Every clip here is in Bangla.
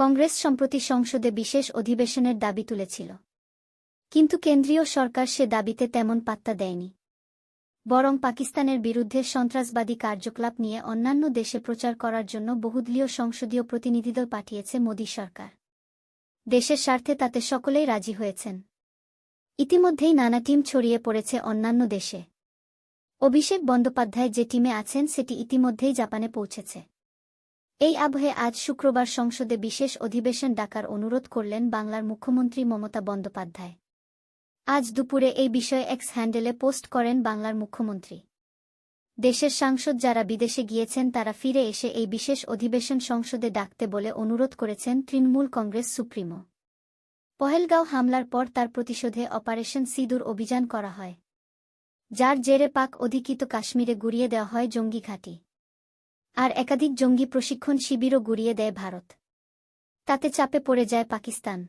কংগ্রেস সম্প্রতি সংসদে বিশেষ অধিবেশনের দাবি তুলেছিল। কিন্তু কেন্দ্রীয় সরকার সে দাবিতে তেমন পাত্তা দেয়নি। বরং পাকিস্তানের বিরুদ্ধে সন্ত্রাসবাদী কার্যকলাপ নিয়ে অন্যান্য দেশে প্রচার করার জন্য বহুদলীয় সংসদীয় প্রতিনিধিদল পাঠিয়েছে মোদী সরকার। দেশের স্বার্থে তাতে সকলেই রাজি হয়েছেন। ইতিমধ্যেই নানা টিম ছড়িয়ে পড়েছে অন্যান্য দেশে। অভিষেক বন্দ্যোপাধ্যায় যে টিমে আছেন সেটি ইতিমধ্যেই জাপানে পৌঁছেছে। এই আবহে আজ শুক্রবার সংসদে বিশেষ অধিবেশন ডাকার অনুরোধ করলেন বাংলার মুখ্যমন্ত্রী মমতা বন্দ্যোপাধ্যায়। আজ দুপুরে এই বিষয়ে এক্স হ্যান্ডেলে পোস্ট করেন বাংলার মুখ্যমন্ত্রী। দেশের সাংসদ যারা বিদেশে গিয়েছেন তারা ফিরে এসে এই বিশেষ অধিবেশন সংসদে ডাকতে বলে অনুরোধ করেছেন তৃণমূল কংগ্রেস সুপ্রিমো। পহেলগাঁও হামলার পর তার প্রতিশোধে অপারেশন সিঁদুর অভিযান করা হয়। যার জেরে পাক অধিকৃত কাশ্মীরে গুড়িয়ে দেওয়া হয় জঙ্গি ঘাঁটি। আর একাধিক জঙ্গি প্রশিক্ষণ শিবিরও গুড়িয়ে দেয় ভারত। তাতে চাপে পড়ে যায় পাকিস্তান।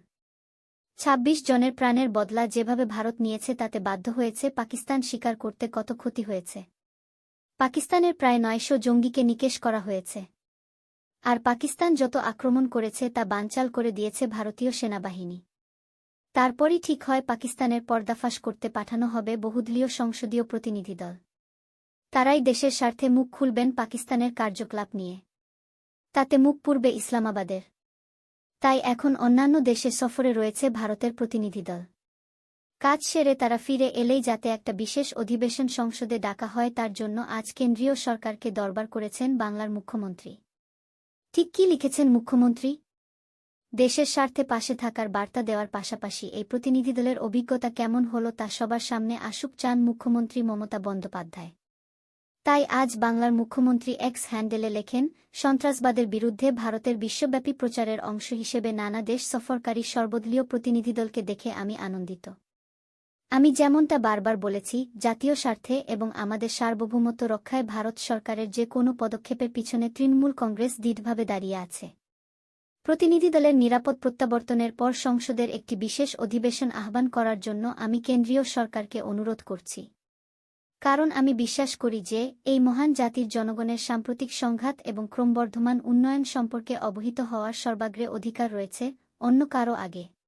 ২৬ জনের প্রাণের বদলা যেভাবে ভারত নিয়েছে তাতে বাধ্য হয়েছে পাকিস্তান স্বীকার করতে কত ক্ষতি হয়েছে। পাকিস্তানের প্রায় নয়শো জঙ্গিকে নিকেশ করা হয়েছে। আর পাকিস্তান যত আক্রমণ করেছে তা বানচাল করে দিয়েছে ভারতীয় সেনাবাহিনী। তারপরই ঠিক হয় পাকিস্তানের পর্দাফাশ করতে পাঠানো হবে বহুদলীয় সংসদীয় প্রতিনিধি দল। তারাই দেশের স্বার্থে মুখ খুলবেন পাকিস্তানের কার্যকলাপ নিয়ে। তাতে মুখ পূর্বে ইসলামাবাদের। তাই এখন অন্যান্য দেশে সফরে রয়েছে ভারতের প্রতিনিধি দল। কাজ সেরে তারা ফিরে এলেই যাতে একটা বিশেষ অধিবেশন সংসদে ডাকা হয় তার জন্য আজ কেন্দ্রীয় সরকারকে দরবার করেছেন বাংলার মুখ্যমন্ত্রী। ঠিক কি লিখেছেন মুখ্যমন্ত্রী? দেশের স্বার্থে পাশে থাকার বার্তা দেওয়ার পাশাপাশি এই প্রতিনিধি দলের অভিজ্ঞতা কেমন হল তা সবার সামনে আসুক চান মুখ্যমন্ত্রী মমতা বন্দ্যোপাধ্যায়। তাই আজ বাংলার মুখ্যমন্ত্রী এক্স হ্যান্ডেলে লেখেন, সন্ত্রাসবাদের বিরুদ্ধে ভারতের বিশ্বব্যাপী প্রচারের অংশ হিসেবে নানা দেশ সফরকারী সর্বদলীয় প্রতিনিধিদলকে দেখে আমি আনন্দিত। আমি যেমনটা বারবার বলেছি, জাতীয় স্বার্থে এবং আমাদের সার্বভৌমত্ব রক্ষায় ভারত সরকারের যে কোনো পদক্ষেপের পিছনে তৃণমূল কংগ্রেস দৃঢ়ভাবে দাঁড়িয়ে আছে। প্রতিনিধিদলের নিরাপদ প্রত্যাবর্তনের পর সংসদের একটি বিশেষ অধিবেশন আহ্বান করার জন্য আমি কেন্দ্রীয় সরকারকে অনুরোধ করছি। কারণ আমি বিশ্বাস করি যে, এই মহান জাতির জনগণের সাম্প্রতিক সংঘাত এবং ক্রমবর্ধমান উন্নয়ন সম্পর্কে অবহিত হওয়ার সর্বাগ্রে অধিকার রয়েছে অন্য কারও আগে।